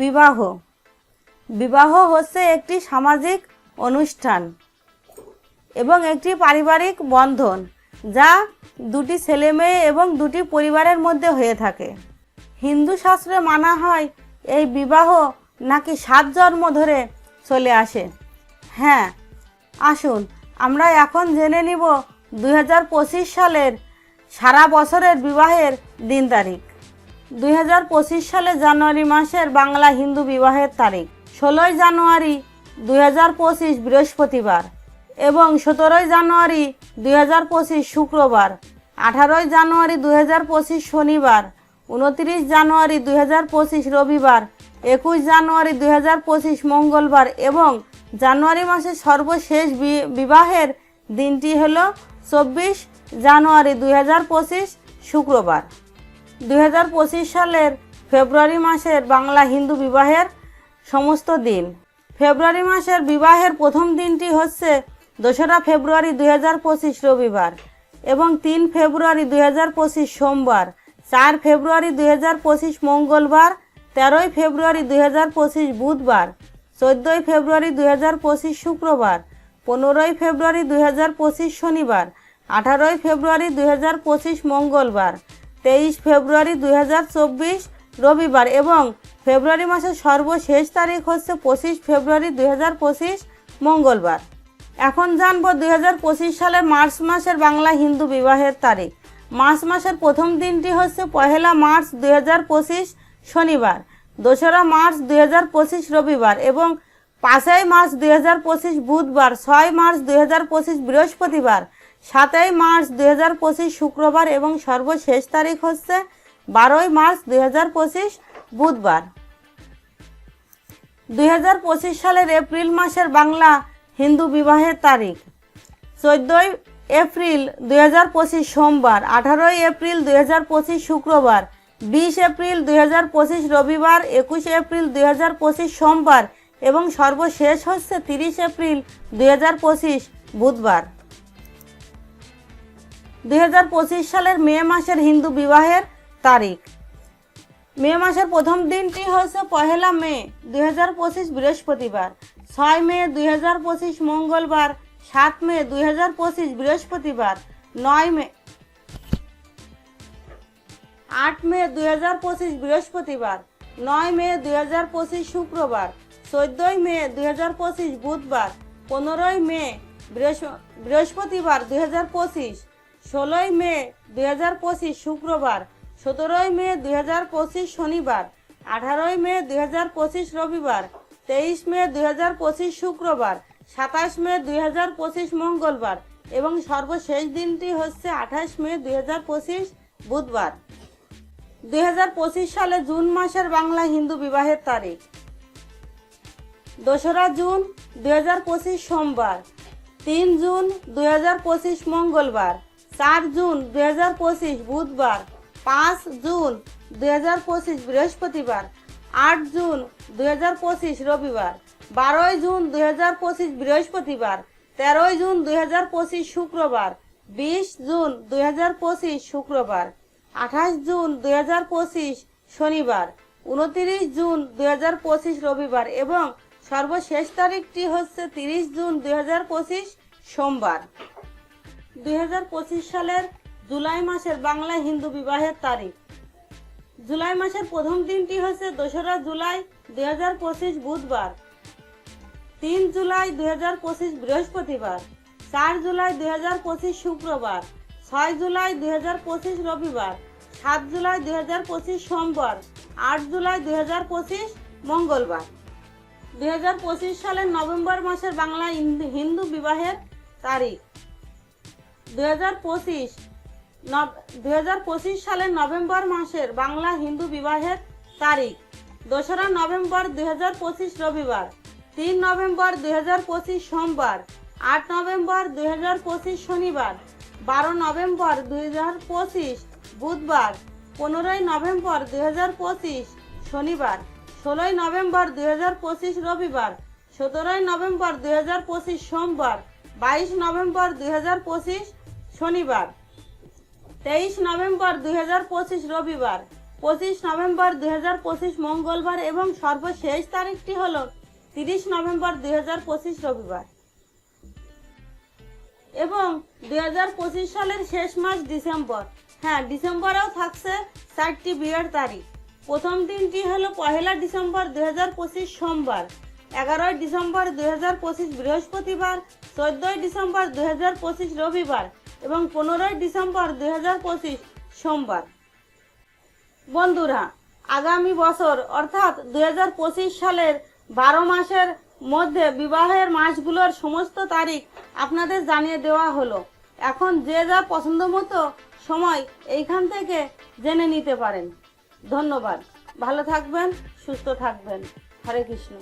বিবাহ। বিবাহ হচ্ছে একটি সামাজিক অনুষ্ঠান এবং একটি পারিবারিক বন্ধন যা দুটি ছেলে মেয়ে এবং দুটি পরিবারের মধ্যে হয়ে থাকে। হিন্দু শাস্ত্রে মানা হয়, এই বিবাহ নাকি সাত জন্ম ধরে চলে আসে। হ্যাঁ আসুন আমরা এখন জেনে নিব দু হাজার পঁচিশ সালের সারা বছরের বিবাহের দিন তারিখ। দুই হাজার পঁচিশ সালে জানুয়ারি মাসের বাংলা হিন্দু বিবাহের তারিখ, ষোলোই জানুয়ারি দু হাজার পঁচিশ বৃহস্পতিবার এবং সতেরোই জানুয়ারি দুই হাজার পঁচিশ শুক্রবার, আঠারোই জানুয়ারি দুই হাজার পঁচিশ শনিবার, উনত্রিশ জানুয়ারি দুই হাজার পঁচিশ রবিবার, একুশ জানুয়ারি দুই হাজার পঁচিশ মঙ্গলবার এবং জানুয়ারি মাসের সর্বশেষ বিবাহের দিনটি হলো চব্বিশ জানুয়ারি দুই হাজার পঁচিশ শুক্রবার। দু হাজার পঁচিশ সালের ফেব্রুয়ারি মাসের বাংলা হিন্দু বিবাহের সমস্ত দিন। ফেব্রুয়ারি মাসের বিবাহের প্রথম দিনটি হচ্ছে দোসরা ফেব্রুয়ারি দু হাজার পঁচিশ রবিবার এবং তিন ফেব্রুয়ারি দু হাজার পঁচিশ সোমবার, চার ফেব্রুয়ারি দু হাজার পঁচিশ মঙ্গলবার, তেরোই ফেব্রুয়ারি দু হাজার পঁচিশ বুধবার, চোদ্দোই ফেব্রুয়ারি দু হাজার পঁচিশ শুক্রবার, পনেরোই ফেব্রুয়ারি দু হাজার পঁচিশ শনিবার, আঠারোই ফেব্রুয়ারি দু হাজার পঁচিশ মঙ্গলবার। তেইশ ফেব্রুয়ারি দু হাজার চব্বিশ রবিবার এবং ফেব্রুয়ারি মাসের সর্বশেষ তারিখ হচ্ছে পঁচিশ ফেব্রুয়ারি দু হাজার পঁচিশ মঙ্গলবার। এখন জানব দুই সালের মার্চ মাসের বাংলা হিন্দু বিবাহের তারিখ। মার্চ মাসের প্রথম দিনটি হচ্ছে পহেলা মার্চ দু হাজার পঁচিশ শনিবার, দোসরা মার্চ দু হাজার পঁচিশ রবিবার এবং পাঁচই মার্চ দু হাজার পঁচিশ বুধবার, ছয় মার্চ দুই হাজার পঁচিশ বৃহস্পতিবার সাতই মার্চ দু হাজার পঁচিশ শুক্রবার এবং সর্বশেষ তারিখ হচ্ছে বারোই মার্চ দু হাজার পঁচিশ বুধবার। দু হাজার পঁচিশ সালের এপ্রিল মাসের বাংলা হিন্দু বিবাহের তারিখ। চোদ্দই এপ্রিল দু হাজার পঁচিশ সোমবার, আঠারোই এপ্রিল দু হাজার পঁচিশ শুক্রবার, বিশ এপ্রিল দু হাজার পঁচিশ রবিবার, একুশ এপ্রিল দু হাজার পঁচিশ সোমবার এবং সর্বশেষ হচ্ছে তিরিশ এপ্রিল দু হাজার পঁচিশ বুধবার। দুই হাজার পঁচিশ সালের মে মাসের হিন্দু বিবাহের তারিখ। মে মাসের প্রথম দিনটি হচ্ছে পহেলা মে দু হাজার পঁচিশ বৃহস্পতিবার। ছয় মে দু হাজার পঁচিশ মঙ্গলবার। সাত মে দু হাজার পঁচিশ বৃহস্পতিবার। নয় মে, আট মে দু হাজার পঁচিশ বৃহস্পতিবার। নয় মে দু হাজার পঁচিশ শুক্রবার। চোদ্দই মে দু হাজার পঁচিশ বুধবার। পনেরোই মে, বৃহস্প- বৃহস্পতিবার দু হাজার পঁচিশ। ষোলোই মে দু হাজার পঁচিশ শুক্রবার, সতেরোই মে দু হাজার পঁচিশ শনিবার, আঠারোই মে দু হাজার পঁচিশ রবিবার, তেইশ মে দু হাজার পঁচিশ শুক্রবার, সাতাশ মে দু হাজার পঁচিশ মঙ্গলবার এবং সর্বশেষ দিনটি হচ্ছে আঠাশ মে দু হাজার পঁচিশ বুধবার। দু হাজার পঁচিশ সালে জুন মাসের বাংলা হিন্দু বিবাহের তারিখ। দোসরা জুন দু হাজার পঁচিশ সোমবার, তিন জুন দু হাজার পঁচিশ মঙ্গলবার চার জুন দু হাজার পঁচিশ বুধবার, পাঁচ জুন দু হাজার পঁচিশ বৃহস্পতিবার, আট জুন দু হাজার পঁচিশ রবিবার, বারোই জুন দু হাজার পঁচিশ বৃহস্পতিবার, তেরোই জুন দু হাজার পঁচিশ শুক্রবার, বিশ জুন দু হাজার পঁচিশ শুক্রবার, আঠাশ জুন দু হাজার পঁচিশ শনিবার, উনতিরিশ জুন দু হাজার পঁচিশ রবিবার এবং সর্বশেষ তারিখটি হচ্ছে তিরিশ জুন দু হাজার পঁচিশ সোমবার। দুই হাজার পঁচিশ সালের জুলাই মাসের বাংলা হিন্দু বিবাহের তারিখ। জুলাই মাসের প্রথম দিনটি হচ্ছে দোসরা জুলাই দু হাজার পঁচিশ বুধবার। তিন জুলাই দু হাজার পঁচিশ বৃহস্পতিবার। চার জুলাই দু হাজার পঁচিশ শুক্রবার। ছয় জুলাই দু হাজার পঁচিশ রবিবার। সাত জুলাই দু হাজার পঁচিশ সোমবার। আট জুলাই দু হাজার পঁচিশ মঙ্গলবার। দু হাজার পঁচিশ সালের নভেম্বর মাসের বাংলা হিন্দু- হিন্দু বিবাহের তারিখ। দুই সালের নভেম্বর মাসের বাংলা হিন্দু বিবাহের তারিখ। দোসরা নভেম্বর দুই হাজার পঁচিশ রবিবার। তিন নভেম্বর দুই হাজার পঁচিশ সোমবার। আট নভেম্বর দুই হাজার পঁচিশ শনিবার। বারো নভেম্বর দুই হাজার পঁচিশ বুধবার। পনেরোই নভেম্বর দুই হাজার পঁচিশ শনিবার। ষোলোই নভেম্বর দুই হাজার পঁচিশ রবিবার। সতেরোই নভেম্বর দুই হাজার পঁচিশ সোমবার। বাইশ নভেম্বর দুই হাজার পঁচিশ, শনিবার। তেইশ নভেম্বর দুই হাজার পঁচিশ, রবিবার। পঁচিশ নভেম্বর দুই হাজার পঁচিশ, মঙ্গলবার এবং সর্বশেষ তারিখটি হল তিরিশ নভেম্বর দুই হাজার পঁচিশ, রবিবার। এবং দুই হাজার পঁচিশ সালের শেষ মাস ডিসেম্বর। হ্যাঁ ডিসেম্বরেও থাকছে চারটি বিয়ের তারিখ। প্রথম দিনটি হলো পহেলা ডিসেম্বর দুই হাজার পঁচিশ, সোমবার। এগারোই ডিসেম্বর দুই হাজার পঁচিশ বৃহস্পতিবার, চোদ্দোই ডিসেম্বর দুই হাজার পঁচিশ রবিবার এবং পনেরোই ডিসেম্বর দুই হাজার পঁচিশ সোমবার। বন্ধুরা, আগামী বছর অর্থাৎ দু হাজার পঁচিশ সালের বারো মাসের মধ্যে বিবাহের মাসগুলোর সমস্ত তারিখ আপনাদের জানিয়ে দেওয়া হলো। এখন যে যা পছন্দ মতো সময় এইখান থেকে জেনে নিতে পারেন। ধন্যবাদ। ভালো থাকবেন, সুস্থ থাকবেন। হরে কৃষ্ণ।